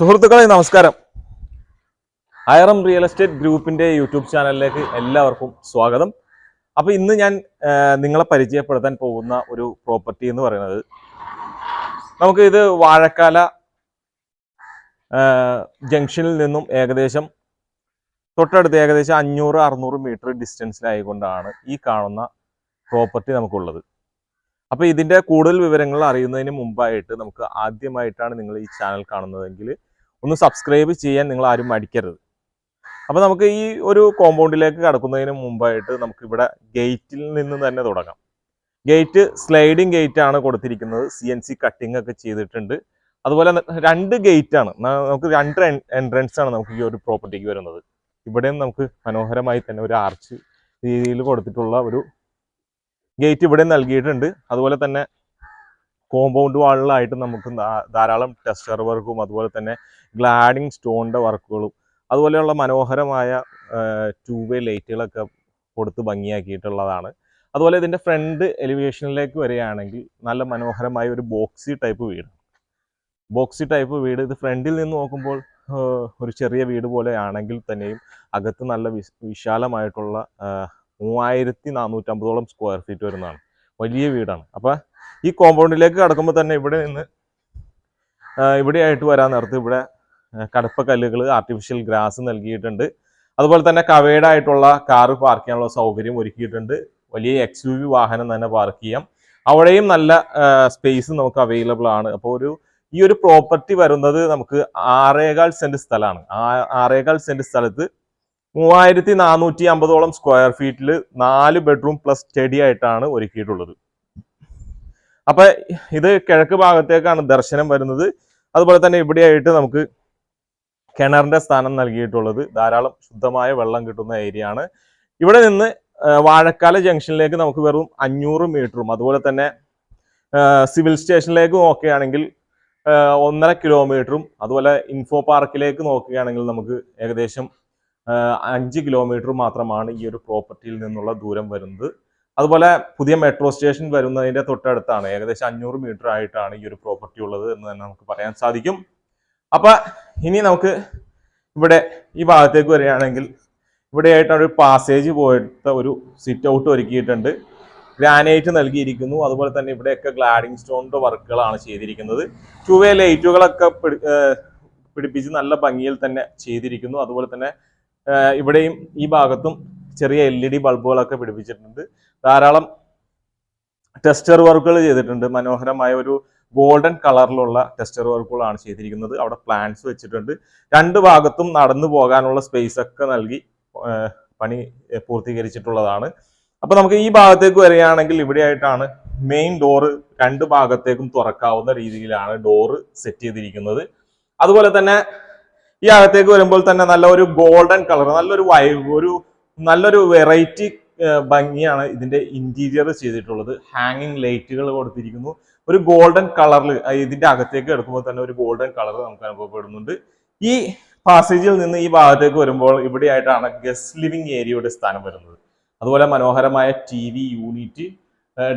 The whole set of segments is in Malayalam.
സുഹൃത്തുക്കളെ നമസ്കാരം. അയറം റിയൽ എസ്റ്റേറ്റ് ഗ്രൂപ്പിന്റെ യൂട്യൂബ് ചാനലിലേക്ക് എല്ലാവർക്കും സ്വാഗതം. അപ്പൊ ഇന്ന് ഞാൻ നിങ്ങളെ പരിചയപ്പെടുത്താൻ പോകുന്ന ഒരു പ്രോപ്പർട്ടി എന്ന് പറയുന്നത് നമുക്ക് ഇത് വാഴക്കാല ജംഗ്ഷനിൽ നിന്നും ഏകദേശം തൊട്ടടുത്ത് ഏകദേശം അഞ്ഞൂറ് അറുന്നൂറ് മീറ്റർ ഡിസ്റ്റൻസിലായിക്കൊണ്ടാണ് ഈ കാണുന്ന പ്രോപ്പർട്ടി നമുക്കുള്ളത്. അപ്പോൾ ഇതിന്റെ കൂടുതൽ വിവരങ്ങൾ അറിയുന്നതിന് മുമ്പായിട്ട് നമുക്ക് ആദ്യമായിട്ടാണ് നിങ്ങൾ ഈ ചാനൽ കാണുന്നതെങ്കിൽ ഒന്ന് സബ്സ്ക്രൈബ് ചെയ്യാൻ നിങ്ങൾ ആരും മടിക്കരുത്. അപ്പോൾ നമുക്ക് ഈ ഒരു കോമ്പൗണ്ടിലേക്ക് കടക്കുന്നതിന് മുമ്പായിട്ട് നമുക്ക് ഇവിടെ ഗേറ്റിൽ നിന്ന് തന്നെ തുടങ്ങാം. ഗേറ്റ് സ്ലൈഡിങ് ഗേറ്റ് ആണ് കൊടുത്തിരിക്കുന്നത്. സി എൻ സി കട്ടിംഗ് ഒക്കെ ചെയ്തിട്ടുണ്ട്. അതുപോലെ രണ്ട് ഗേറ്റ് ആണ്. നമുക്ക് രണ്ട് എൻട്രൻസ് ആണ് നമുക്ക് ഈ ഒരു പ്രോപ്പർട്ടിക്ക് വരുന്നത്. ഇവിടെയും നമുക്ക് മനോഹരമായി തന്നെ ഒരു ആർച്ച് രീതിയിൽ കൊടുത്തിട്ടുള്ള ഒരു ഗേറ്റ് ഇവിടെ നൽകിയിട്ടുണ്ട്. അതുപോലെ തന്നെ കോമ്പൗണ്ട് വാളിലായിട്ട് നമുക്ക് ധാരാളം ടെസ്റ്റർ വർക്കും അതുപോലെ തന്നെ ഗ്ലാഡിങ് സ്റ്റോണിന്റെ വർക്കുകളും അതുപോലെയുള്ള മനോഹരമായ ടൂ വേ ലൈറ്റുകളൊക്കെ കൊടുത്ത് ഭംഗിയാക്കിയിട്ടുള്ളതാണ്. അതുപോലെ ഇതിന്റെ ഫ്രണ്ട് എലിവേഷനിലേക്ക് വരികയാണെങ്കിൽ നല്ല മനോഹരമായ ഒരു ബോക്സി ടൈപ്പ് വീട്. ബോക്സി ടൈപ്പ് വീട് ഇത് ഫ്രണ്ടിൽ നിന്ന് നോക്കുമ്പോൾ ഒരു ചെറിയ വീട് പോലെ ആണെങ്കിൽ തന്നെയും അകത്ത് നല്ല വിശ- വിശാലമായിട്ടുള്ള മൂവായിരത്തി നാനൂറ്റമ്പതോളം സ്ക്വയർ ഫീറ്റ് വരുന്നതാണ്. വലിയ വീടാണ്. അപ്പം ഈ കോമ്പൗണ്ടിലേക്ക് കടക്കുമ്പോൾ തന്നെ ഇവിടെ നിന്ന് ഇവിടെയായിട്ട് വരാൻ നേരത്ത് ഇവിടെ കടപ്പക്കല്ലുകൾ ആർട്ടിഫിഷ്യൽ ഗ്രാസ് നൽകിയിട്ടുണ്ട്. അതുപോലെ തന്നെ കവേഡ് ആയിട്ടുള്ള കാറ് പാർക്ക് ചെയ്യാനുള്ള സൗകര്യം ഒരുക്കിയിട്ടുണ്ട്. വലിയ എക്സ് യു വി വാഹനം തന്നെ പാർക്ക് ചെയ്യാം. അവിടെയും നല്ല സ്പേസ് നമുക്ക് അവൈലബിൾ ആണ്. അപ്പോൾ ഒരു ഈ ഒരു പ്രോപ്പർട്ടി വരുന്നത് നമുക്ക് ആറേകാൽ സെന്റ് സ്ഥലമാണ്. ആറേകാൽ സെന്റ് സ്ഥലത്ത് മൂവായിരത്തി നാനൂറ്റി അമ്പതോളം സ്ക്വയർ ഫീറ്റിൽ നാല് ബെഡ്റൂം പ്ലസ് സ്റ്റഡി ആയിട്ടാണ് ഒരുക്കിയിട്ടുള്ളത്. അപ്പൊ ഇത് കിഴക്ക് ഭാഗത്തേക്കാണ് ദർശനം വരുന്നത്. അതുപോലെ തന്നെ ഇവിടെയായിട്ട് നമുക്ക് കിണറിന്റെ സ്ഥാനം നൽകിയിട്ടുള്ളത്. ധാരാളം ശുദ്ധമായ വെള്ളം കിട്ടുന്ന ഏരിയ ആണ്. ഇവിടെ നിന്ന് വാഴക്കാല ജംഗ്ഷനിലേക്ക് നമുക്ക് വെറും അഞ്ഞൂറ് മീറ്ററും അതുപോലെ തന്നെ സിവിൽ സ്റ്റേഷനിലേക്ക് നോക്കുകയാണെങ്കിൽ ഒന്നര കിലോമീറ്ററും അതുപോലെ ഇൻഫോ പാർക്കിലേക്ക് നോക്കുകയാണെങ്കിൽ നമുക്ക് ഏകദേശം അഞ്ച് കിലോമീറ്റർ മാത്രമാണ് ഈ ഒരു പ്രോപ്പർട്ടിയിൽ നിന്നുള്ള ദൂരം വരുന്നത്. അതുപോലെ പുതിയ മെട്രോ സ്റ്റേഷൻ വരുന്നതിന്റെ തൊട്ടടുത്താണ്. ഏകദേശം അഞ്ഞൂറ് മീറ്റർ ആയിട്ടാണ് ഈ ഒരു പ്രോപ്പർട്ടി ഉള്ളത് എന്ന് തന്നെ നമുക്ക് പറയാൻ സാധിക്കും. അപ്പൊ ഇനി നമുക്ക് ഇവിടെ ഈ ഭാഗത്തേക്ക് വരികയാണെങ്കിൽ ഇവിടെയായിട്ടാണ് ഒരു പാസേജ് പോയിട്ട് ഒരു സിറ്റ് ഔട്ട് ഒരുക്കിയിട്ടുണ്ട്. ഗ്രാനൈറ്റ് നൽകിയിരിക്കുന്നു. അതുപോലെ തന്നെ ഇവിടെയൊക്കെ ഗ്ലാഡിംഗ് സ്റ്റോണിന്റെ വർക്കുകളാണ് ചെയ്തിരിക്കുന്നത്. ടു വേ ലൈറ്റുകളൊക്കെ പിടി- പിടിപ്പിച്ച് നല്ല ഭംഗിയിൽ തന്നെ ചെയ്തിരിക്കുന്നു. അതുപോലെ തന്നെ ഇവിടെയും ഈ ഭാഗത്തും ചെറിയ എൽ ഇ ഡി ബൾബുകളൊക്കെ പിടിപ്പിച്ചിട്ടുണ്ട്. ധാരാളം ടെസ്റ്റർ വർക്കുകൾ ചെയ്തിട്ടുണ്ട്. മനോഹരമായ ഒരു ഗോൾഡൻ കളറിലുള്ള ടെസ്റ്റർ വർക്കുകളാണ് ചെയ്തിരിക്കുന്നത്. അവിടെ പ്ലാന്റ്സ് വെച്ചിട്ടുണ്ട്. രണ്ട് ഭാഗത്തും നടന്നു പോകാനുള്ള സ്പേസ് ഒക്കെ നൽകി പണി പൂർത്തീകരിച്ചിട്ടുള്ളതാണ്. അപ്പൊ നമുക്ക് ഈ ഭാഗത്തേക്ക് വരികയാണെങ്കിൽ ഇവിടെയായിട്ടാണ് മെയിൻ ഡോറ് രണ്ട് ഭാഗത്തേക്കും തുറക്കാവുന്ന രീതിയിലാണ് ഡോറ് സെറ്റ് ചെയ്തിരിക്കുന്നത്. അതുപോലെ തന്നെ ഈ അകത്തേക്ക് വരുമ്പോൾ തന്നെ നല്ല ഒരു ഗോൾഡൻ കളർ നല്ലൊരു വൈ ഒരു നല്ലൊരു വെറൈറ്റി ഭംഗിയാണ് ഇതിന്റെ ഇന്റീരിയർ ചെയ്തിട്ടുള്ളത്. ഹാങ്ങിങ് ലൈറ്റുകൾ കൊടുത്തിരിക്കുന്നു. ഒരു ഗോൾഡൻ കളറിൽ ഇതിന്റെ അകത്തേക്ക് എടുക്കുമ്പോൾ തന്നെ ഒരു ഗോൾഡൻ കളർ നമുക്ക് അനുഭവപ്പെടുന്നുണ്ട്. ഈ പാസേജിൽ നിന്ന് ഈ ഭാഗത്തേക്ക് വരുമ്പോൾ ഇവിടെയായിട്ടാണ് ഗസ്റ്റ് ലിവിംഗ് ഏരിയയുടെ സ്ഥാനം വരുന്നത്. അതുപോലെ മനോഹരമായ T V unit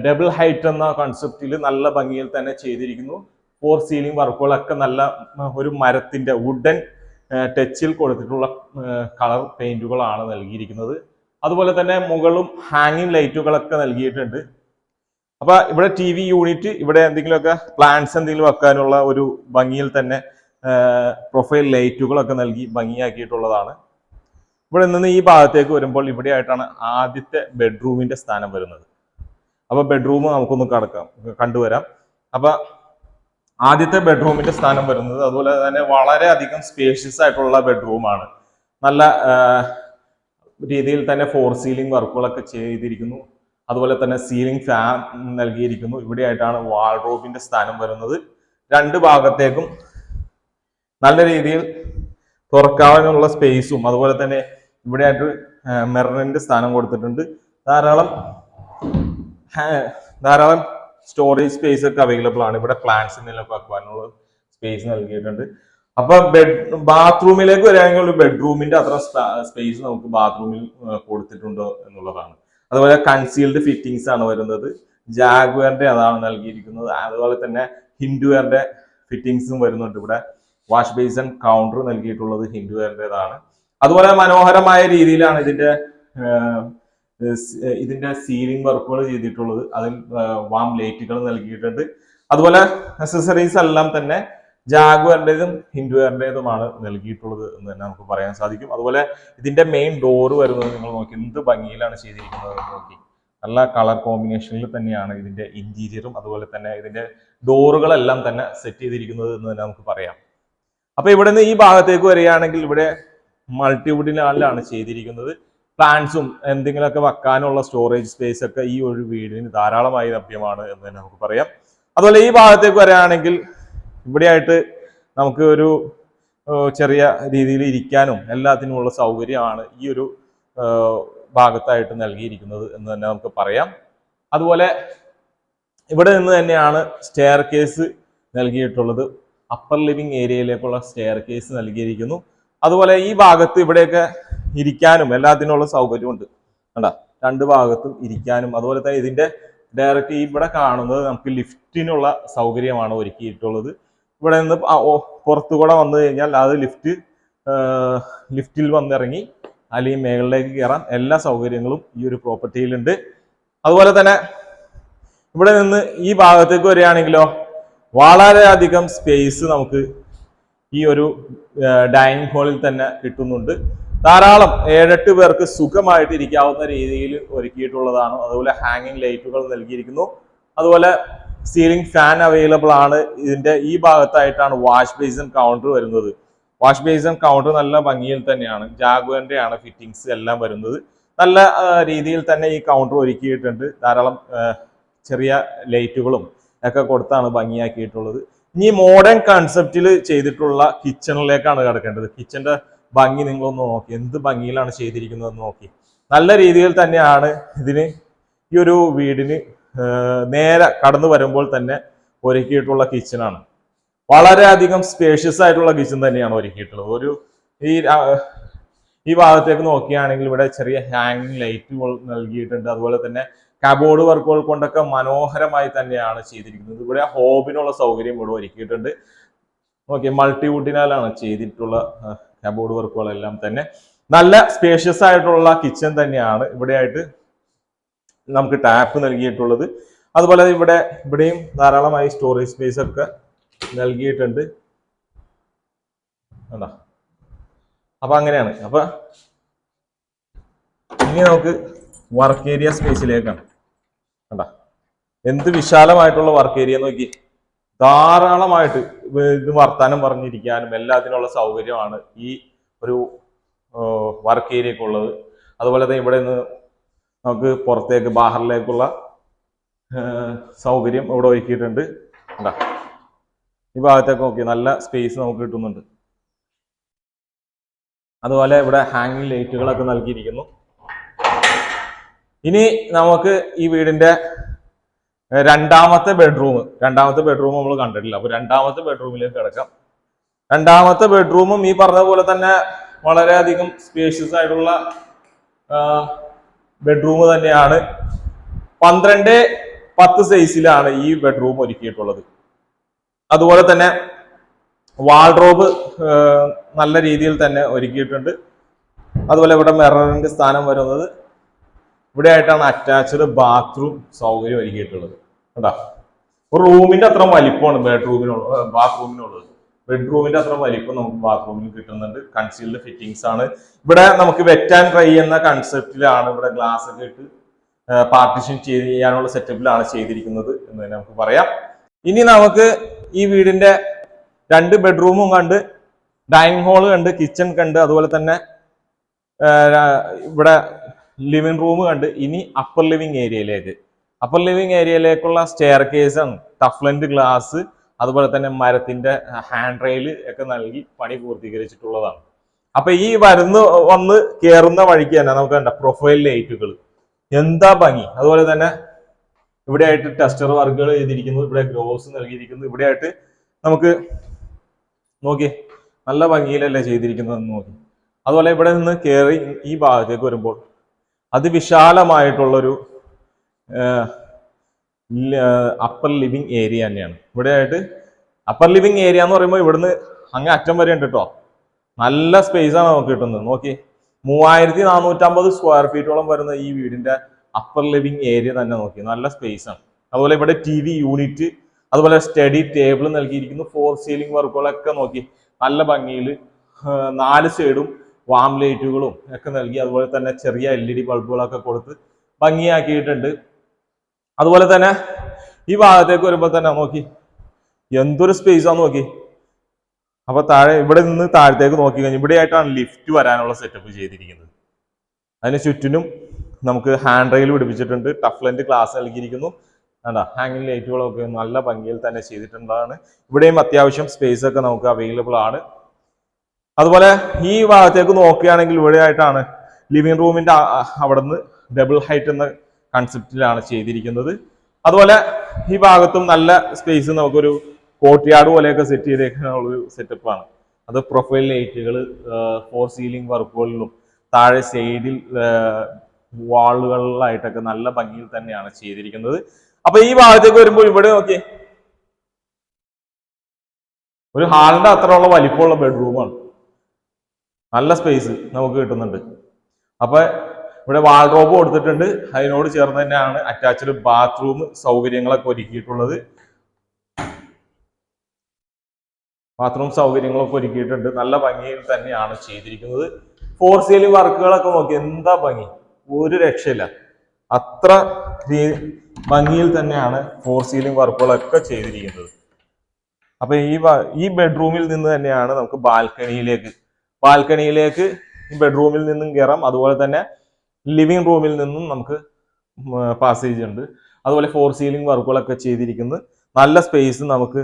double height എന്ന കൺസെപ്റ്റിൽ നല്ല ഭംഗിയിൽ തന്നെ ചെയ്തിരിക്കുന്നു. ഫോർ സീലിംഗ് വർക്കുകളൊക്കെ നല്ല ഒരു മരത്തിന്റെ വുഡൻ ടച്ചിൽ കൊടുത്തിട്ടുള്ള കളർ പെയിന്റുകളാണ് നൽകിയിരിക്കുന്നത്. അതുപോലെ തന്നെ മുകളും ഹാങ്ങിങ് ലൈറ്റുകളൊക്കെ നൽകിയിട്ടുണ്ട്. അപ്പോൾ ഇവിടെ ടി വി യൂണിറ്റ് ഇവിടെ എന്തെങ്കിലുമൊക്കെ പ്ലാന്റ്സ് എന്തെങ്കിലും വെക്കാനുള്ള ഒരു ഭംഗിയിൽ തന്നെ പ്രൊഫൈൽ ലൈറ്റുകളൊക്കെ നൽകി ഭംഗിയാക്കിയിട്ടുള്ളതാണ്. ഇവിടെ നിന്ന് ഈ ഭാഗത്തേക്ക് വരുമ്പോൾ ഇവിടെയായിട്ടാണ് ആദ്യത്തെ ബെഡ്റൂമിന്റെ സ്ഥാനം വരുന്നത്. അപ്പോൾ ബെഡ്റൂം നമുക്കൊന്ന് കടക്കാം കണ്ടുവരാം. അപ്പോൾ ആദ്യത്തെ ബെഡ്റൂമിന്റെ സ്ഥാനം വരുന്നത് അതുപോലെ തന്നെ വളരെ അധികം സ്പേഷ്യസ് ആയിട്ടുള്ള ബെഡ്റൂമാണ് നല്ല രീതിയിൽ തന്നെ ഫോർ സീലിംഗ് വർക്കുകളൊക്കെ ചെയ്തിരിക്കുന്നു. അതുപോലെ തന്നെ സീലിംഗ് ഫാൻ നൽകിയിരിക്കുന്നു. ഇവിടെയായിട്ടാണ് വാൾറോബിന്റെ സ്ഥാനം വരുന്നത്. രണ്ട് ഭാഗത്തേക്കും നല്ല രീതിയിൽ തുറക്കാനുള്ള സ്പേസും അതുപോലെ തന്നെ ഇവിടെയായിട്ട് മിററിന്റെ സ്ഥാനം കൊടുത്തിട്ടുണ്ട്. ധാരാളം ധാരാളം സ്റ്റോറേജ് സ്പേസ് ഒക്കെ അവൈലബിൾ ആണ്. ഇവിടെ പ്ലാന്റ്സ് എന്തെങ്കിലുമൊക്കെ വെക്കാനുള്ള സ്പേസ് നൽകിയിട്ടുണ്ട്. അപ്പൊ ബെഡ് ബാത്റൂമിലേക്ക് വരികയാണെങ്കിൽ ഒരു ബെഡ്റൂമിന്റെ അത്ര സ്പേസ് നമുക്ക് ബാത്റൂമിൽ കൊടുത്തിട്ടുണ്ടോ എന്നുള്ളതാണ്. അതുപോലെ കൺസീൽഡ് ഫിറ്റിംഗ്സ് ആണ് വരുന്നത്. ജാഗ്വറിന്റെ അതാണ് നൽകിയിരിക്കുന്നത്. അതുപോലെ തന്നെ ഹിന്ദുവേറിന്റെ ഫിറ്റിംഗ്സും വരുന്നുണ്ട് ഇവിടെ. വാഷ് ബേസൺ കൗണ്ടർ നൽകിയിട്ടുള്ളത് ഹിന്ദുവേറിന്റെതാണ് അതുപോലെ മനോഹരമായ രീതിയിലാണ് ഇതിന്റെ ഇതിന്റെ സീലിംഗ് വർക്കുകൾ ചെയ്തിട്ടുള്ളത്. അതിൽ വാം ലൈറ്റുകൾ നൽകിയിട്ടുണ്ട്. അതുപോലെ അക്സസറീസ് എല്ലാം തന്നെ ജാഗ്വറിന്റെതും ഹിൻഡുവറിന്റെതുമാണ് നൽകിയിട്ടുള്ളത് എന്ന് തന്നെ നമുക്ക് പറയാൻ സാധിക്കും. അതുപോലെ ഇതിന്റെ മെയിൻ ഡോറ് വരുന്നത് നിങ്ങൾ നോക്കി എന്ത് ഭംഗിയിലാണ് ചെയ്തിരിക്കുന്നത് നോക്കി. നല്ല കളർ കോമ്പിനേഷനിൽ തന്നെയാണ് ഇതിന്റെ ഇന്റീരിയറും അതുപോലെ തന്നെ ഇതിന്റെ ഡോറുകളെല്ലാം തന്നെ സെറ്റ് ചെയ്തിരിക്കുന്നത് എന്ന് തന്നെ നമുക്ക് പറയാം. അപ്പൊ ഇവിടെ നിന്ന് ഈ ഭാഗത്തേക്ക് വരികയാണെങ്കിൽ ഇവിടെ മൾട്ടിവുഡിനാലാണ് ചെയ്തിരിക്കുന്നത്. പ്ലാന്റ്സും എന്തെങ്കിലുമൊക്കെ വെക്കാനുള്ള സ്റ്റോറേജ് സ്പേസ് ഒക്കെ ഈ ഒരു വീടിന് ധാരാളമായി ലഭ്യമാണ് എന്ന് തന്നെ നമുക്ക് പറയാം. അതുപോലെ ഈ ഭാഗത്തേക്ക് വരികയാണെങ്കിൽ ഇവിടെയായിട്ട് നമുക്ക് ഒരു ചെറിയ രീതിയിൽ ഇരിക്കാനും എല്ലാത്തിനുമുള്ള സൗകര്യമാണ് ഈ ഒരു ഭാഗത്തായിട്ട് നൽകിയിരിക്കുന്നത് എന്ന് തന്നെ നമുക്ക് പറയാം. അതുപോലെ ഇവിടെ നിന്ന് തന്നെയാണ് സ്റ്റെയർ കേസ് നൽകിയിട്ടുള്ളത്. അപ്പർ ലിവിംഗ് ഏരിയയിലേക്കുള്ള സ്റ്റെയർ കേസ് നൽകിയിരിക്കുന്നു. അതുപോലെ ഈ ഭാഗത്ത് ഇവിടെയൊക്കെ ഇരിക്കാനും എല്ലാത്തിനുള്ള സൗകര്യമുണ്ട്. കണ്ട? രണ്ട് ഭാഗത്തും ഇരിക്കാനും അതുപോലെ തന്നെ ഇതിന്റെ ഡയറക്റ്റ് ഇവിടെ കാണുന്നത് നമുക്ക് ലിഫ്റ്റിനുള്ള സൗകര്യമാണ് ഒരുക്കിയിട്ടുള്ളത്. ഇവിടെ നിന്ന് പുറത്തു കൂടെ വന്നു കഴിഞ്ഞാൽ അത് ലിഫ്റ്റ് ലിഫ്റ്റിൽ വന്നിറങ്ങി അല്ലെങ്കിൽ മേളിലേക്ക് കയറാൻ എല്ലാ സൗകര്യങ്ങളും ഈ ഒരു പ്രോപ്പർട്ടിയിലുണ്ട്. അതുപോലെ തന്നെ ഇവിടെ നിന്ന് ഈ ഭാഗത്തേക്ക് വരികയാണെങ്കിലോ വളരെയധികം സ്പേസ് നമുക്ക് ഈ ഒരു ഡൈനിങ് ഹാളിൽ തന്നെ കിട്ടുന്നുണ്ട്. ധാരാളം ഏഴെട്ട് പേർക്ക് സുഖമായിട്ട് ഇരിക്കാവുന്ന രീതിയിൽ ഒരുക്കിയിട്ടുള്ളതാണ്. അതുപോലെ ഹാങ്ങിങ് ലൈറ്റുകൾ നൽകിയിരിക്കുന്നു. അതുപോലെ സീലിംഗ് ഫാൻ അവൈലബിൾ ആണ്. ഇതിന്റെ ഈ ഭാഗത്തായിട്ടാണ് വാഷ് ബേസിൻ കൗണ്ടർ വരുന്നത്. വാഷ് ബേസിൻ കൗണ്ടർ നല്ല ഭംഗിയിൽ തന്നെയാണ്. ജാഗുവന്റെ ആണ് ഫിറ്റിംഗ്സ് എല്ലാം വരുന്നത്. നല്ല രീതിയിൽ തന്നെ ഈ കൗണ്ടർ ഒരുക്കിയിട്ടുണ്ട്. ധാരാളം ചെറിയ ലൈറ്റുകളും ഒക്കെ കൊടുത്താണ് ഭംഗിയാക്കിയിട്ടുള്ളത്. ഇനി മോഡേൺ കൺസെപ്റ്റിൽ ചെയ്തിട്ടുള്ള കിച്ചണിലേക്കാണ് കിടക്കേണ്ടത്. കിച്ചന്റെ ഭംഗി നിങ്ങളൊന്ന് നോക്കി. എന്ത് ഭംഗിയിലാണ് ചെയ്തിരിക്കുന്നതെന്ന് നോക്കി. നല്ല രീതിയിൽ തന്നെയാണ് ഇതിന് ഈ ഒരു വീടിന് നേരെ കടന്നു വരുമ്പോൾ തന്നെ ഒരുക്കിയിട്ടുള്ള കിച്ചണാണ് വളരെയധികം സ്പേഷ്യസ് ആയിട്ടുള്ള കിച്ചൺ തന്നെയാണ് ഒരുക്കിയിട്ടുള്ളത്. ഒരു ഈ ഈ ഭാഗത്തേക്ക് നോക്കുകയാണെങ്കിൽ ഇവിടെ ചെറിയ ഹാങ്ങിങ് ലൈറ്റുകൾ നൽകിയിട്ടുണ്ട്. അതുപോലെ തന്നെ കബോർഡ് വർക്കുകൾ കൊണ്ടൊക്കെ മനോഹരമായി തന്നെയാണ് ചെയ്തിരിക്കുന്നത്. ഇവിടെ ഹോബിനുള്ള സൗകര്യം ഇവിടെ ഒരുക്കിയിട്ടുണ്ട്. ഓക്കെ മൾട്ടിവുഡിനാലാണ് ചെയ്തിട്ടുള്ള കബോർഡ് വർക്കുകളെല്ലാം തന്നെ. നല്ല സ്പേഷ്യസ് ആയിട്ടുള്ള കിച്ചൺ തന്നെയാണ് ഇവിടെയായിട്ട് നമുക്ക് ടാപ്പ് നൽകിയിട്ടുള്ളത്. അതുപോലെ ഇവിടെ ഇവിടെയും ധാരാളമായി സ്റ്റോറേജ് സ്പേസ് ഒക്കെ നൽകിയിട്ടുണ്ട്. കണ്ടോ? അപ്പൊ അങ്ങനെയാണ്. അപ്പൊ ഇനി നമുക്ക് വർക്ക് ഏരിയ സ്പേസിലേക്കാണ് കണ്ട? എന്ത് വിശാലമായിട്ടുള്ള വർക്ക് ഏരിയ നോക്കി. ധാരാളമായിട്ട് ഇത് വർത്താനം പറഞ്ഞിരിക്കാനും എല്ലാത്തിനുള്ള സൗകര്യമാണ് ഈ ഒരു വർക്ക് ഏരിയക്കുള്ളത് അതുപോലെ തന്നെ ഇവിടെ നിന്ന് നമുക്ക് പുറത്തേക്ക് ബാഹറിലേക്കുള്ള സൗകര്യം ഇവിടെ ഒരുക്കിയിട്ടുണ്ട്. ഉണ്ടാ ഈ ഭാഗത്തേക്ക് നോക്കി നല്ല സ്പേസ് നമുക്ക് കിട്ടുന്നുണ്ട്. അതുപോലെ ഇവിടെ ഹാങ്ങിങ് ലൈറ്റുകളൊക്കെ നൽകിയിരിക്കുന്നു. ഇനി നമുക്ക് ഈ വീടിന്റെ രണ്ടാമത്തെ ബെഡ്റൂം രണ്ടാമത്തെ ബെഡ്റൂം നമ്മൾ കണ്ടിട്ടില്ല. അപ്പോൾ രണ്ടാമത്തെ ബെഡ്റൂമിലേക്ക് കിടക്കാം. രണ്ടാമത്തെ ബെഡ്റൂമും ഈ പറഞ്ഞ പോലെ തന്നെ വളരെയധികം സ്പേഷ്യസ് ആയിട്ടുള്ള ബെഡ്റൂം തന്നെയാണ്. പന്ത്രണ്ട് പത്ത് സൈസിലാണ് ഈ ബെഡ്റൂം ഒരുക്കിയിട്ടുള്ളത്. അതുപോലെ തന്നെ വാൾഡ്രോബ് നല്ല രീതിയിൽ തന്നെ ഒരുക്കിയിട്ടുണ്ട്. അതുപോലെ ഇവിടെ മിററിന്റെ സ്ഥാനം വരുന്നത് ഇവിടെ ആയിട്ടാണ് അറ്റാച്ച്ഡ് ബാത്റൂം സൗകര്യം ഒരുക്കിയിട്ടുള്ളത്. കേട്ടാ ഒരു റൂമിന്റെ അത്ര വലിപ്പമാണ് ബെഡ്റൂമിനുള്ള ബാത്റൂമിനുള്ളത് ബെഡ്റൂമിന്റെ അത്ര വലിപ്പം നമുക്ക് ബാത്റൂമിൽ കിട്ടുന്നുണ്ട്. കൺസീൽഡ് ഫിറ്റിംഗ്സ് ആണ്. ഇവിടെ നമുക്ക് വെറ്റ് ആൻഡ് ഡ്രൈ എന്ന കൺസെപ്റ്റിലാണ് ഇവിടെ ഗ്ലാസ് ഒക്കെ ഇട്ട് പാർട്ടിഷൻ ചെയ്യാനുള്ള സെറ്റപ്പിലാണ് ചെയ്തിരിക്കുന്നത് എന്ന് തന്നെ നമുക്ക് പറയാം. ഇനി നമുക്ക് ഈ വീടിന്റെ രണ്ട് ബെഡ്റൂമും കണ്ട് ഡൈനിങ് ഹാൾ കണ്ട് കിച്ചൺ കണ്ട് അതുപോലെ തന്നെ ഇവിടെ ലിവിംഗ് റൂം കണ്ട് ഇനി അപ്പർ ലിവിംഗ് ഏരിയയിലേക്ക് അപ്പർ ലിവിംഗ് ഏരിയയിലേക്കുള്ള സ്റ്റെയർ കേസ് ആണ് ടഫ്ലൻഡ് ഗ്ലാസ് അതുപോലെ തന്നെ മരത്തിന്റെ ഹാൻഡ് റെയിൽ ഒക്കെ നൽകി പണി പൂർത്തീകരിച്ചിട്ടുള്ളതാണ്. അപ്പൊ ഈ വരുന്ന വന്ന് കയറുന്ന വഴിക്ക് തന്നെ നമുക്ക് കണ്ട പ്രൊഫൈൽ ലൈറ്റുകൾ എന്താ ഭംഗി? അതുപോലെ തന്നെ ഇവിടെ ആയിട്ട് ടെസ്റ്റർ വർക്കുകൾ ചെയ്തിരിക്കുന്നു ഇവിടെ ഗ്രോസ് നൽകിയിരിക്കുന്നു. ഇവിടെ ആയിട്ട് നമുക്ക് നോക്കി നല്ല ഭംഗിയിലല്ലേ ചെയ്തിരിക്കുന്നതെന്ന് നോക്കി. അതുപോലെ ഇവിടെ നിന്ന് കയറി ഈ ഭാഗത്തേക്ക് വരുമ്പോൾ അതിവിശാലമായിട്ടുള്ളൊരു അപ്പർ ലിവിങ് ഏരിയ തന്നെയാണ്. ഇവിടെ ആയിട്ട് അപ്പർ ലിവിങ് ഏരിയ എന്ന് പറയുമ്പോൾ ഇവിടുന്ന് അങ്ങ് അറ്റം വരെ ഉണ്ട് കേട്ടോ നല്ല സ്പേസ് ആണ് നമുക്ക് കിട്ടുന്നത്. നോക്കി. മൂവായിരത്തി നാനൂറ്റമ്പത് സ്ക്വയർ ഫീറ്റോളം വരുന്ന ഈ വീടിന്റെ അപ്പർ ലിവിങ് ഏരിയ തന്നെ നോക്കി. നല്ല സ്പേസ് ആണ്. അതുപോലെ ഇവിടെ ടി വി യൂണിറ്റ് അതുപോലെ സ്റ്റഡി ടേബിൾ നൽകിയിരിക്കുന്നു. ഫോർ സീലിംഗ് വർക്കുകളൊക്കെ നോക്കി. നല്ല ഭംഗിയിൽ നാല് സൈഡും വാം ലൈറ്റുകളും ഒക്കെ നൽകി. അതുപോലെ തന്നെ ചെറിയ എൽ ഇ ഡി ബൾബുകളൊക്കെ കൊടുത്ത് ഭംഗിയാക്കിയിട്ടുണ്ട്. അതുപോലെ തന്നെ ഈ ഭാഗത്തേക്ക് വരുമ്പോൾ തന്നെ നോക്കി. എന്തൊരു സ്പേസ് ആണ് നോക്കി. അപ്പൊ താഴെ ഇവിടെ നിന്ന് താഴത്തേക്ക് നോക്കി കഴിഞ്ഞാൽ ഇവിടെ ആയിട്ടാണ് ലിഫ്റ്റ് വരാനുള്ള സെറ്റപ്പ് ചെയ്തിരിക്കുന്നത്. അതിന് ചുറ്റിനും നമുക്ക് ഹാൻഡ് റെയിൽ പിടിപ്പിച്ചിട്ടുണ്ട്. ടഫ്ലന്റ് ഗ്ലാസ് നൽകിയിരിക്കുന്നു. വേണ്ട ഹാങ്ങിങ് ലൈറ്റുകളൊക്കെ നല്ല ഭംഗിയിൽ തന്നെ ചെയ്തിട്ടുള്ളതാണ്. ഇവിടെയും അത്യാവശ്യം സ്പേസ് ഒക്കെ നമുക്ക് അവൈലബിൾ ആണ്. അതുപോലെ ഈ ഭാഗത്തേക്ക് നോക്കുകയാണെങ്കിൽ ഇവിടെ ആയിട്ടാണ് ലിവിംഗ് റൂമിന്റെ അവിടെ നിന്ന് ഡബിൾ ഹൈറ്റ് എന്ന കൺസെപ്റ്റിലാണ് ചെയ്തിരിക്കുന്നത്. അതുപോലെ ഈ ഭാഗത്തും നല്ല സ്പേസ് നമുക്കൊരു കോർട്ട്യാർഡ് പോലെയൊക്കെ സെറ്റ് ചെയ്തേക്കുന്ന ഒരു സെറ്റപ്പാണ് അത് പ്രൊഫൈൽ ലൈറ്റുകൾ ഫോർ സീലിംഗ് വർക്കുകളിലും താഴെ സൈഡിൽ വാളുകളിലായിട്ടൊക്കെ നല്ല ഭംഗിയിൽ തന്നെയാണ് ചെയ്തിരിക്കുന്നത്. അപ്പൊ ഈ ഭാഗത്തേക്ക് വരുമ്പോൾ ഇവിടെ നോക്കിയേ. ഒരു ഹാളിന്റെ അത്രയുള്ള വലിപ്പമുള്ള ബെഡ്റൂമാണ് നല്ല സ്പേസ് നമുക്ക് കിട്ടുന്നുണ്ട്. അപ്പൊ ഇവിടെ വാൾഡ്രോബ് കൊടുത്തിട്ടുണ്ട്. അതിനോട് ചേർന്ന് തന്നെയാണ് അറ്റാച്ച്ഡ് ബാത്റൂം സൗകര്യങ്ങളൊക്കെ ഒരുക്കിയിട്ടുള്ളത്. ബാത്റൂം സൗകര്യങ്ങളൊക്കെ ഒരുക്കിയിട്ടുണ്ട്. നല്ല ഭംഗിയിൽ തന്നെയാണ് ചെയ്തിരിക്കുന്നത്. ഫോർ സീലിംഗ് വർക്കുകളൊക്കെ നോക്കി എന്താ ഭംഗി? ഒരു രക്ഷയില്ല. അത്ര ഭംഗിയിൽ തന്നെയാണ് ഫോർ സീലിംഗ് വർക്കുകളൊക്കെ ചെയ്തിരിക്കുന്നത്. അപ്പൊ ഈ ഈ ബെഡ്റൂമിൽ നിന്ന് തന്നെയാണ് നമുക്ക് ബാൽക്കണിയിലേക്ക് ബാൽക്കണിയിലേക്ക് ഈ ബെഡ്റൂമിൽ നിന്നും കയറാം അതുപോലെ തന്നെ ലിവിംഗ് റൂമിൽ നിന്നും നമുക്ക് പാസേജ് ഉണ്ട്. അതുപോലെ ഫോർ സീലിംഗ് വർക്കുകളൊക്കെ ചെയ്തിരിക്കുന്നത് നല്ല സ്പേസ് നമുക്ക്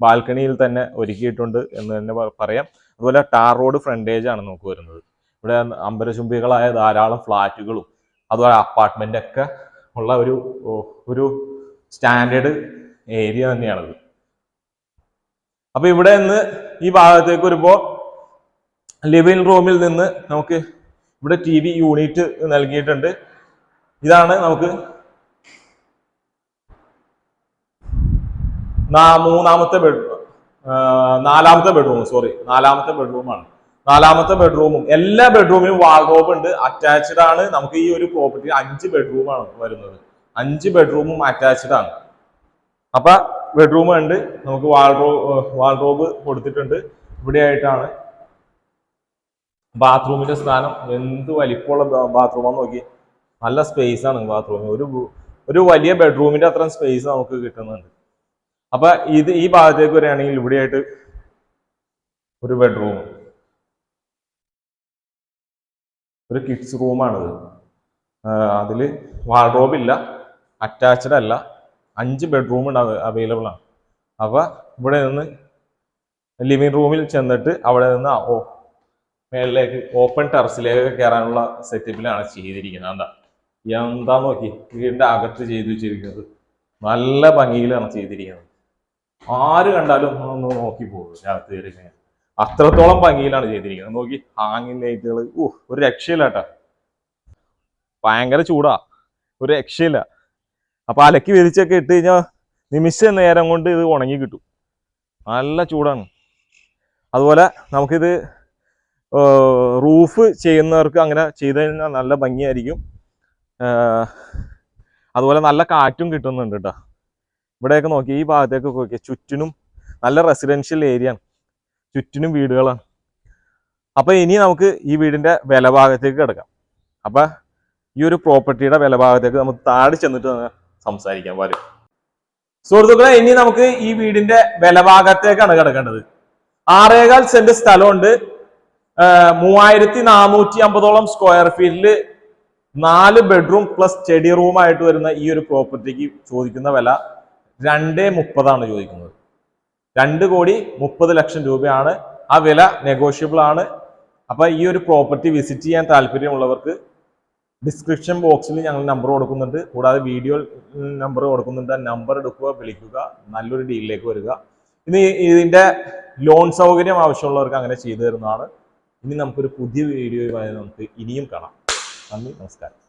ബാൽക്കണിയിൽ തന്നെ ഒരുക്കിയിട്ടുണ്ട് എന്ന് തന്നെ പറയാം. അതുപോലെ ടാർ റോഡ് ഫ്രണ്ടേജ് ആണ് നമുക്ക് വരുന്നത്. ഇവിടെ അമ്പരചുംബികളായ ധാരാളം ഫ്ലാറ്റുകളും അതുപോലെ അപ്പാർട്ട്മെന്റ് ഒക്കെ ഉള്ള ഒരു ഒരു സ്റ്റാൻഡേർഡ് ഏരിയ തന്നെയാണത്. അപ്പൊ ഇവിടെ നിന്ന് ഈ ഭാഗത്തേക്ക് വരുമ്പോ ലിവിങ് റൂമിൽ നിന്ന് നമുക്ക് ഇവിടെ ടി വി യൂണിറ്റ് നൽകിയിട്ടുണ്ട്. ഇതാണ് നമുക്ക് മൂന്നാമത്തെ ബെഡ് നാലാമത്തെ ബെഡ്റൂം സോറി നാലാമത്തെ ബെഡ്റൂമാണ് നാലാമത്തെ ബെഡ്റൂമും എല്ലാ ബെഡ്റൂമിലും വാർഡ്രോബ് ഉണ്ട്. അറ്റാച്ച്ഡ് ആണ്. നമുക്ക് ഈ ഒരു പ്രോപ്പർട്ടി അഞ്ച് ബെഡ്റൂമാണ് വരുന്നത്. അഞ്ച് ബെഡ്റൂമും അറ്റാച്ച്ഡ് ആണ്. അപ്പൊ ബെഡ്റൂം ഉണ്ട്. നമുക്ക് വാൾറോ വാൾറോബ് കൊടുത്തിട്ടുണ്ട്. ഇവിടെ ബാത്റൂമിന്റെ സ്ഥാനം എന്ത് വലിപ്പമുള്ള ബാത്റൂമാണെന്ന് നോക്കി. നല്ല സ്പേസ് ആണ് ബാത്റൂമിൽ ഒരു ഒരു വലിയ ബെഡ്റൂമിന്റെ അത്രയും സ്പേസ് നമുക്ക് കിട്ടുന്നുണ്ട്. അപ്പൊ ഇത് ഈ ഭാഗത്തേക്ക് വരികയാണെങ്കിൽ ഇവിടെയായിട്ട് ഒരു ബെഡ്റൂം ഒരു കിഡ്സ് റൂമാണിത് അതിൽ വാർഡ്രോബ് ഇല്ല അറ്റാച്ച്ഡ് അല്ല. അഞ്ച് ബെഡ്റൂം അവൈലബിൾ ആണ്. അപ്പൊ ഇവിടെ നിന്ന് ലിവിങ് റൂമിൽ ചെന്നിട്ട് അവിടെ നിന്ന് ഓ മേളിലേക്ക് ഓപ്പൺ ടെറസിലേക്ക് കയറാനുള്ള സെറ്റപ്പിലാണ് ചെയ്തിരിക്കുന്നത്. എന്താ എന്താ നോക്കി വീടിന്റെ അകത്ത് ചെയ്തു വെച്ചിരിക്കുന്നത്. നല്ല ഭംഗിയിലാണ് ചെയ്തിരിക്കുന്നത്. ആര് കണ്ടാലും ഒന്ന് നോക്കി പോകും അകത്ത് കയറി കഴിഞ്ഞാൽ. അത്രത്തോളം ഭംഗിയിലാണ് ചെയ്തിരിക്കുന്നത്. നോക്കി ഹാങ്ങിങ് ലൈറ്റുകൾ ഓ ഒരു രക്ഷയില്ല കേട്ടാ. ഭയങ്കര ചൂടാ. ഒരു രക്ഷയില്ല. അപ്പൊ അലക്കി വിരിച്ചൊക്കെ ഇട്ട് കഴിഞ്ഞാൽ നിമിഷ നേരം കൊണ്ട് ഇത് ഉണങ്ങി കിട്ടും. നല്ല ചൂടാണ്. അതുപോലെ നമുക്കിത് റൂഫ് ചെയ്യുന്നവർക്ക് അങ്ങനെ ചെയ്ത് കഴിഞ്ഞാൽ നല്ല ഭംഗിയായിരിക്കും. അതുപോലെ നല്ല കാറ്റും കിട്ടുന്നുണ്ട് കേട്ടോ ഇവിടെയൊക്കെ നോക്കി ഈ ഭാഗത്തേക്കൊക്കെ നോക്കി. ചുറ്റിനും നല്ല റെസിഡൻഷ്യൽ ഏരിയ ആണ്. ചുറ്റിനും വീടുകളാണ്. അപ്പൊ ഇനി നമുക്ക് ഈ വീടിന്റെ വില ഭാഗത്തേക്ക് കിടക്കാം. അപ്പൊ ഈ ഒരു പ്രോപ്പർട്ടിയുടെ വില ഭാഗത്തേക്ക് നമുക്ക് താഴെ ചെന്നിട്ട് സംസാരിക്കാം വരും സുഹൃത്തുക്കളെ ഇനി നമുക്ക് ഈ വീടിന്റെ വില ഭാഗത്തേക്കാണ് കിടക്കേണ്ടത്. ആറേകാൽ സെന്റ് സ്ഥലമുണ്ട്. മൂവായിരത്തി നാനൂറ്റി അമ്പതോളം സ്ക്വയർ ഫീറ്റിൽ നാല് ബെഡ്റൂം പ്ലസ് സ്റ്റഡി റൂം ആയിട്ട് വരുന്ന ഈ ഒരു പ്രോപ്പർട്ടിക്ക് ചോദിക്കുന്ന വില രണ്ടേ മുപ്പതാണ് ചോദിക്കുന്നത്. രണ്ട് കോടി മുപ്പത് ലക്ഷം രൂപയാണ്. ആ വില നെഗോഷ്യബിൾ ആണ്. അപ്പോൾ ഈ ഒരു പ്രോപ്പർട്ടി വിസിറ്റ് ചെയ്യാൻ താല്പര്യമുള്ളവർക്ക് ഡിസ്ക്രിപ്ഷൻ ബോക്സിൽ ഞങ്ങൾ നമ്പർ കൊടുക്കുന്നുണ്ട്. കൂടാതെ വീഡിയോ നമ്പർ കൊടുക്കുന്നുണ്ട്. നമ്പർ എടുക്കുക വിളിക്കുക നല്ലൊരു ഡീലിലേക്ക് വരിക. ഇനി ഇതിന്റെ ലോൺ സൗകര്യം ആവശ്യമുള്ളവർക്ക് അങ്ങനെ ചെയ്തു തരുന്നതാണ്. ഇനി നമുക്കൊരു പുതിയ വീഡിയോയുമായി നമുക്ക് ഇനിയും കാണാം. നന്ദി നമസ്കാരം.